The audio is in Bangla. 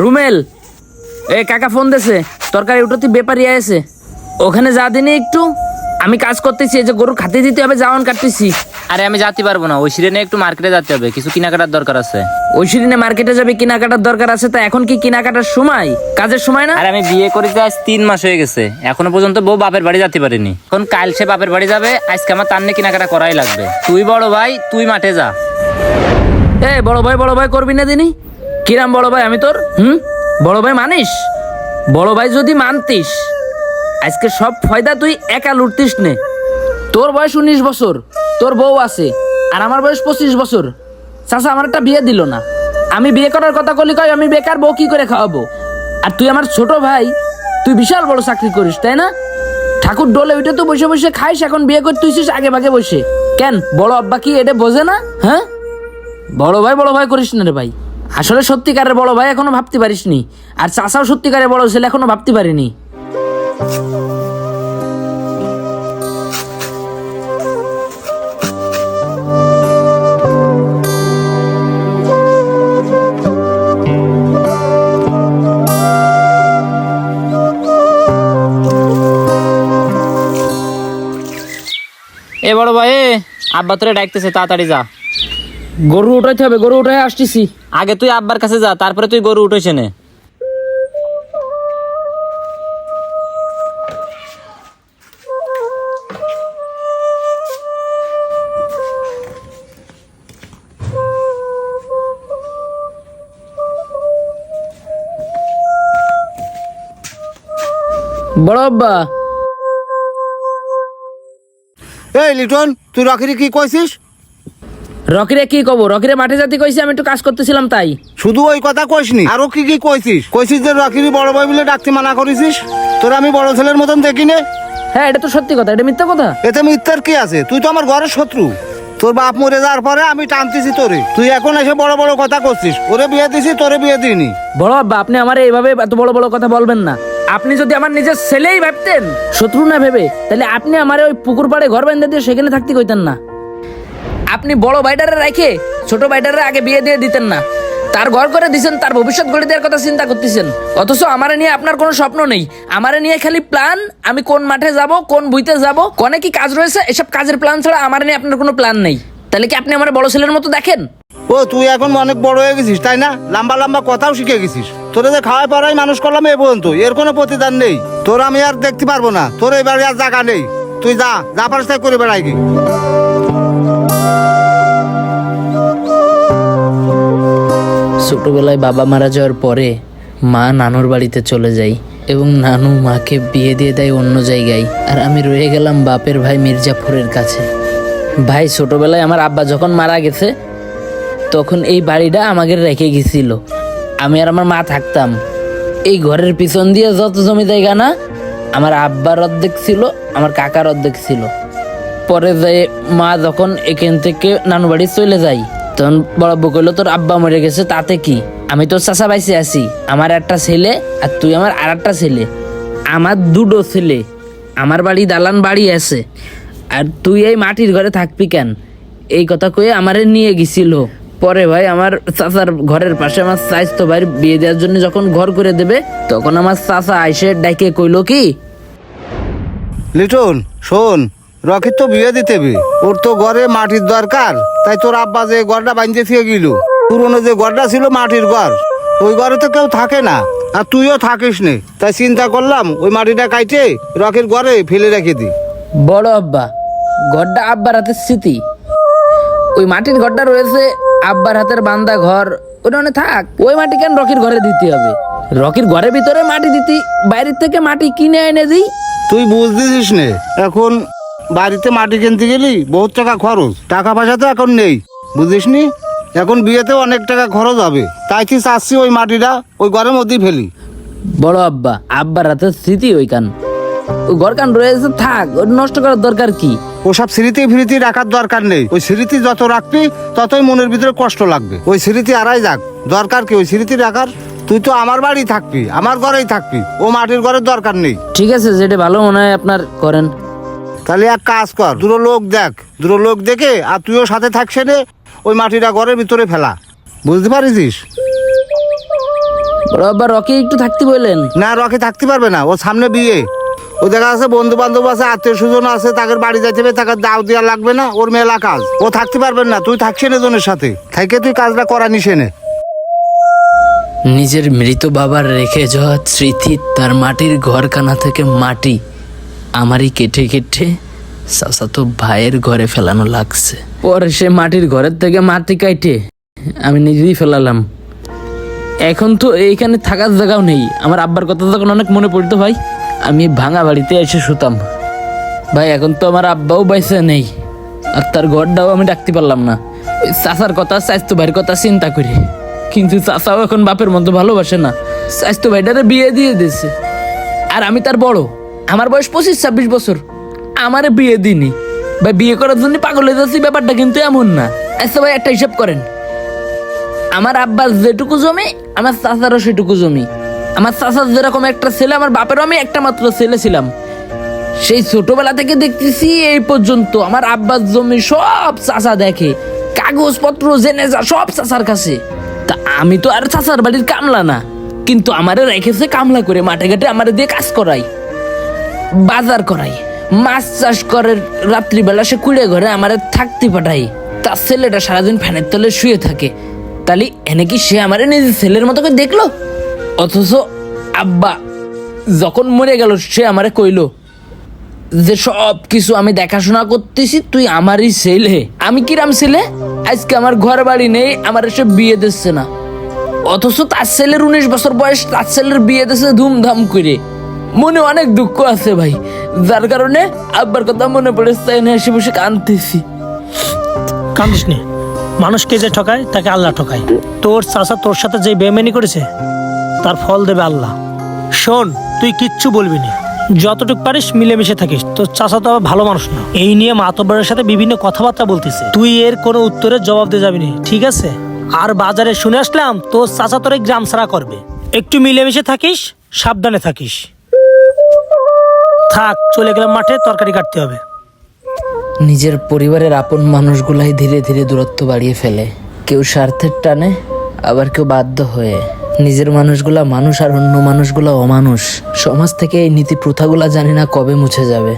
রুমেল এ কাকা ফোন দেছে তরকারি উঠোতে বেপারি আছে ওখানে যা দিনে একটু আমি কাজ করতেছি এই যে গরু খাতে দিতে হবে জাওয়ান কাটতেছি। আরে আমি যেতে পারব না ওই সিরেনে একটু মার্কেটে যেতে হবে কিছু কেনাকাটার দরকার আছে। ওই সিরিনে মার্কেটে যাবে কেনাকাটার দরকার আছে তা এখন কি কেনাকাটার সময়? কাজের সময় না? আর আমি বিয়ে করেছি আজ তিন মাস হয়ে গেছে এখনও পর্যন্ত বউ বাপের বাড়ি যেতে পারিনি। এখন কাল সে বাপের বাড়ি যাবে আজকে আমার তার নিয়ে কেনাকাটা করাই লাগবে। তুই বড় ভাই তুই মাঠে যা। এ বড় ভাই বড় ভাই করবি না দিনি? কিরাম বড় ভাই? আমি তোর? হুম? বড় ভাই মানিস? বড় ভাই যদি মানতিস, আজকে সব ফয়দা তুই একা লুটতিস নে। তোর বয়স উনিশ বছর, তোর বউ আছে, আর আমার বয়স পঁচিশ বছর। চাচা, আমার একটা বিয়ে দিল না। আমি বিয়ে করার কথা কলি কয়, আমি বেকার বউ কি করে খাওয়াবো? আর তুই আমার ছোট ভাই, তুই বিশাল বড় চাকরি করিস, তাই না? ঠাকুর ডোলে উঠে তো বসে বসে খাইস, এখন বিয়ে করতেছিস আগে ভাগে বসে। কেন? বড় আব্বা কি এটা বোঝে না? হ্যাঁ? বড় ভাই বড় ভাই করিস না রে ভাই। আসলে সত্যিকারের বড় ভাই এখনও ভাবতে পারিসনি। আর চাচাও সত্যিকারের বড় ছেলে এখনও ভাবতে পারিনি। এ বড় ভাই আব্বা তোরে ডাকতেছে, তাড়াতাড়ি যা। গরু উঠাইতে হবে গরু উঠাই আসতেছি। আগে তুই আব্বার কাছে যা তারপরে তুই গরু উঠেছে নে। বড় আব্বা। এই লিটন তুই রকিরে কি কইছিস? রকিরে কি কব? রকিরে মাঠে যাতে কইছি আমি একটু কাজ করতেছিলাম তাই। শুধু ওই কথা কইসনি। আরও কি কি কইছিস? কইছিস যে রকিরি বড় ভাই বলে ডাকতে মানা করেছিস তোর আমি বড় ছেলের মতন দেখি নে। হ্যাঁ এটা তো সত্যি কথা এটা মিথ্যা কথা। এতে মিথ্যার কি আছে? তুই তো আমার ঘরের শত্রু। তোর বাপ মরে যাওয়ার পরে আমি টানতেছি তোরে। তুই এখন এসে বড় বড় কথা করছিস। ওরে বিয়ে দিছি তোরে বিয়ে দিইনি। বড় আব্বা আপনি আমার এইভাবে এত বড় বড় কথা বলবেন না। আপনি যদি আমার নিজের ছেলেই ভাবতেন শত্রু না ভেবে তাহলে আপনি আমার ওই পুকুর পাড়ে ঘর বেঁধে দিয়ে সেখানে থাকতে কইতেন না। আপনি বড় বাইডারে রেখে ছোট বাইডারে আগে বিয়ে দিয়ে দিতেন না। তার ঘর করে দিছেন, তার ভবিষ্যৎ গড়ে দেওয়ার কথা চিন্তা করতেছেন। অথচ আমারে নিয়ে আপনার কোনো স্বপ্ন নেই। আমারে নিয়ে খালি প্ল্যান আমি কোন মাঠে যাব, কোন বুইতে যাব, কোনে কি কাজ রয়েছে, এসব কাজের প্ল্যান ছাড়া আমার নিয়ে আপনার কোনো প্ল্যান নেই। তাহলে কি আপনি আমার বড় ছেলের মতো দেখেন? ও, তুই এখন অনেক বড় হয়ে গেছিস, তাই না? লম্বা লম্বা কথাও শিখে গেছিস। তোরে যে খাওয়াই পড়াই মানুষ করলাম এ পর্যন্ত, এর কোনো প্রতিদান নেই। তোর আমি আর দেখতে পারব না, তোর এবারে আর জায়গা নেই। তুই যা যা পারিস করে বেড়াই ছোটবেলায় বাবা মারা যাওয়ার পরে মা নানুর বাড়িতে চলে যায় এবং নানু মাকে বিয়ে দিয়ে দেয় অন্য জায়গায়। আর আমি রয়ে গেলাম বাপের ভাই মির্জাফরের কাছে। ভাই, ছোটবেলায় আমার আব্বা যখন মারা গেছে, তখন এই বাড়িটা আমাকে রেখে গেছিল। আমি আর আমার মা থাকতাম। এই ঘরের পিছন দিয়ে যত জমি জায়গা না, আমার আব্বার অর্ধেক ছিল, আমার কাকার অর্ধেক ছিল। পরে যে মা যখন এখান থেকে নানু বাড়ি চলে যাই তখন বড় বউ কইলো, তোর আব্বা মরে গেছে, তাতে কি? আমি তোর চাচা বাইসে আছি, আমার একটা ছেলে আর তুই আমার আর একটা ছেলে। আমার দুটো ছেলে, আমার বাড়ি দালান বাড়ি আছে, আর তুই এই মাটির ঘরে থাকবি কেন? এই কথা কয়ে আমারে নিয়ে গেছিল। পরে ভাই আমার চাচার ঘরের পাশে আমার স্বাস্থ্য ভাইয়ের বিয়ে দেওয়ার জন্য যখন ঘর করে দেবে, তখন আমার চাচা আইসে ডাইকে কইলো কি, লিটন, শোন রকির তো বিয়ে দিতে হবে ওর তো ঘরে মাটির দরকার। তাই তোর আব্বা যে ঘরটা বাঁধতে থেকে গেল পুরনো যে ঘরটা ছিল মাটির ঘর ওই ঘরে তো কেউ থাকে না। আর তুইও থাকিস নে। তাই চিন্তা করলাম ওই মাটিটা কাইটে রকির ঘরে ফেলে রেখে দি। বড় আব্বা ঘরটা আব্বার হাতের স্মৃতি। ওই মাটির ঘরটা রয়েছে আব্বার হাতের বান্দা ঘর। ওটা মানে থাক ওই মাটি কেন রকির ঘরে দিতে হবে? রকির ঘরের ভিতরে মাটি দিতি বাইরের থেকে মাটি কিনে এনে দিই। তুই বুঝতেছিস নে এখন বাড়িতে মাটি কিনতে গেলি বহুত টাকা খরচ। টাকা পয়সা তো এখন নেই বুঝিস নি এখন বিয়েতেও অনেক টাকা খরচ হবে। তাই কি চাচ্ছি ওই মাটিটা ওই ঘরের মধ্যেই ফেলি। বড় আব্বা আব্বার হাতের স্মৃতি ওই কান ওই ঘর কান রয়েছে থাক ওর নষ্ট করার দরকার কি? ওসব স্মৃতি ফিরিতি রাখার দরকার নেই। ওই স্মৃতি যত রাখবি ততই মনের ভিতরে কষ্ট লাগবে। ওই স্মৃতি আড়াই যাক দরকার কি ওই স্মৃতি রাখার? তুই তো আমার বাড়ি থাকবি আমার ঘরেই থাকবি ও মাটির ঘরের দরকার নেই। ঠিক আছে যেটা ভালো মনে হয় আপনার করেন। তাহলে এক কাজ কর দুটো লোক দেখ দুটো লোক দেখে আর তুইও সাথে থাকছে রে ওই মাটিটা ঘরের ভিতরে ফেলা। বুঝতে পারিস আব্বা রকি একটু থাকতে বললেন? না রকি থাকতে পারবে না ও সামনে বিয়ে। ও দেখা আছে বন্ধু বান্ধব আছে আত্মীয় স্বজন আছে তাকে বাড়ি যাইতে হবে তাকে দাও দেওয়া লাগবে না ওর মেলা কাজ। ও থাকতে পারবেন না তুই থাকছি না জনের সাথে। থাকে তুই কাজটা করা নিসে নে নিজের মৃত বাবার রেখে যাওয়া স্মৃতি তার মাটির ঘরখানা থেকে মাটি আমারই কেটে কেটে তো ভাইয়ের ঘরে ফেলানো লাগছে। পরে সে মাটির ঘরের থেকে মাটি কাইটে, আমি নিজেই ফেলালাম। এখন তো এইখানে থাকার জায়গাও নেই। আমার আব্বার কথা তখন অনেক মনে পড়তো ভাই, আমি ভাঙা বাড়িতে এসে শুতাম। ভাই, এখন তো আমার আব্বাও বাইসে নেই, আর তার ঘরটাও আমি ডাকতে পারলাম না। চাচার কথা, স্বাস্থ্য ভাইয়ের কথা চিন্তা করি। কিন্তু চাচাও এখন বাপের মতো ভালোবাসে না। স্বাস্থ্য ভাইটারে বিয়ে দিয়ে দিয়েছে। আর আমি তার বড়। আমার বয়স পঁচিশ, ছাব্বিশ বছর। আমার বিয়ে দিনি ভাই, বিয়ে করার জন্য পাগল হয়ে যাচ্ছি, ব্যাপারটা কিন্তু এমন না। আচ্ছা ভাই, একটা হিসাব করেন। আমার আব্বার যেটুকু জমি, আমার চাচারও সেটুকু জমি। আমার চাচার যেরকম একটা ছেলে, আমার বাপেরও আমি একটা মাত্র ছেলে ছিলাম। সেই ছোটবেলা থেকে দেখতেছি, এই পর্যন্ত আমার আব্বার জমি সব চাচা দেখে। কাগজপত্র জেনে যা সব চাচার কাছে। তা আমি তো আর চাচার বাড়ির কামলা না। কিন্তু আমারে রেখেছে কামলা করে, মাঠে ঘাটে আমারে দিয়ে কাজ করাই বাজার করাই। মাছ চাষ করে রাত্রিবেলা সে কুড়ে ঘরে আমারে থাকতে পাঠাই। তার ছেলেটা সারাদিন ফ্যানের তলে শুয়ে থাকে। তাহলে এনে কি সে আমারে নিজের ছেলের মতো করে দেখল? অথচ আব্বা যখন মরে গেল, সে আমারে কইলো, যে সব কিছু আমি দেখাশোনা করতেছি, তুই আমারই ছেলে। আমি কিরাম ছেলে? আজকে আমার ঘর বাড়ি নেই, আমার এসে বিয়ে দিচ্ছে না। অথচ তার ছেলের উনিশ বছর বয়স, তার ছেলের বিয়ে দিচ্ছে ধুমধাম করে। মনে অনেক দুঃখ আছে ভাই। যার কারণে আব্বার কথা মনে পড়ে তাই এসে বসে কাঁদতেছি। কান্দিস নে মানুষকে যে ঠকায়, তাকে আল্লাহ ঠকায়। তোর চাচা তোর সাথে যে বেমেনি করেছে, তার ফল দেবে আল্লাহ। শোন, তুই কিচ্ছু বলবি না। যতটুকু পারিস মিলেমিশে থাকিস। তোর চাচা তো আবার ভালো মানুষ না। এই নিয়ে মাতব্বরের সাথে বিভিন্ন কথাবার্তা বলতেছে। তুই এর কোনো উত্তরের জবাব দিয়ে যাবি না, ঠিক আছে? আর বাজারে শুনে আসলাম, তোর চাচা তোর গ্রাম ছাড়া করবে। একটু মিলেমিশে থাকিস, সাবধানে থাকিস। থাক, চলে গেলাম মাঠে, তরকারি কাটতে হবে। নিজের পরিবারের আপন মানুষগুলাই ধীরে ধীরে দূরত্ব বাড়িয়ে ফেলে। কেউ স্বার্থের টানে, আবার কেউ বাধ্য হয়ে। নিজের মানুষগুলা মানুষ আর অন্য মানুষগুলা অমানুষ। সমাজ থেকে এই নীতি প্রথাগুলা জানি না কবে মুছে যাবে।